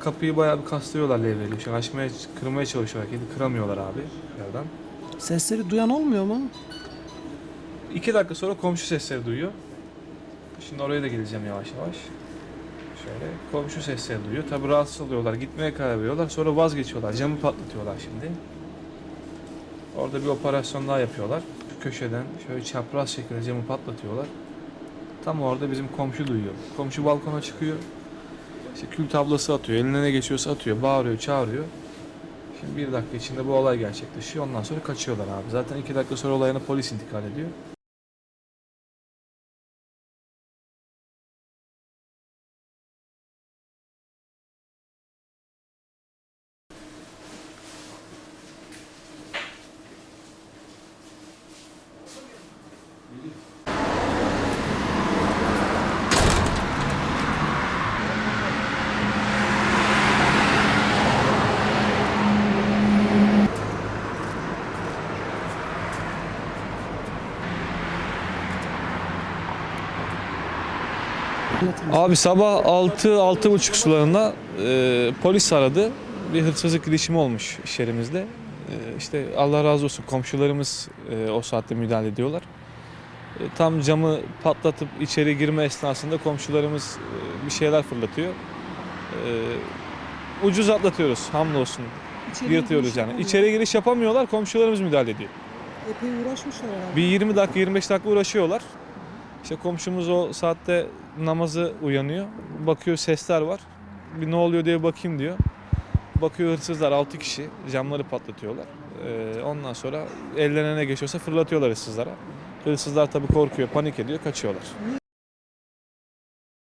Kapıyı bayağı bir kastırıyorlar levyeli. Şu açmaya, kırmaya çalışıyorlar. Kendi kıramıyorlar abi yerden. Sesleri duyan olmuyor mu? İki dakika sonra komşu sesleri duyuyor. Şimdi oraya da geleceğim yavaş yavaş. Şöyle komşu sesleri duyuyor. Tabi rahatsız oluyorlar. Gitmeye karar veriyorlar. Sonra vazgeçiyorlar. Camı patlatıyorlar şimdi. Orada bir operasyon daha yapıyorlar. Şu köşeden şöyle çapraz şekilde camı patlatıyorlar. Tam orada bizim komşu duyuyor. Komşu balkona çıkıyor. İşte kül tablası atıyor. Eline ne geçiyorsa atıyor. Bağırıyor, çağırıyor. Şimdi bir dakika içinde bu olay gerçekleşiyor. Ondan sonra kaçıyorlar abi. Zaten iki dakika sonra olayına polis intikal ediyor. Abi sabah 6 buçuk sularında e, polis aradı. Bir hırsızlık girişimi olmuş iş yerimizde. E, işte Allah razı olsun komşularımız e, o saatte müdahale ediyorlar. E, tam camı patlatıp içeri girme esnasında komşularımız e, bir şeyler fırlatıyor. E, ucuz atlatıyoruz hamdolsun. İçeri Yırtıyoruz yani. İçeri giriş yapamıyorlar komşularımız müdahale ediyor. Epey uğraşmışlar herhalde. Bir 20 dakika 25 dakika uğraşıyorlar. İşte komşumuz o saatte namazı uyanıyor. Bakıyor sesler var. Bir ne oluyor diye bakayım diyor. Bakıyor hırsızlar 6 kişi camları patlatıyorlar. Ee, ondan sonra ellerine ne geçiyorsa fırlatıyorlar hırsızlara. Hırsızlar tabii korkuyor, panik ediyor, kaçıyorlar.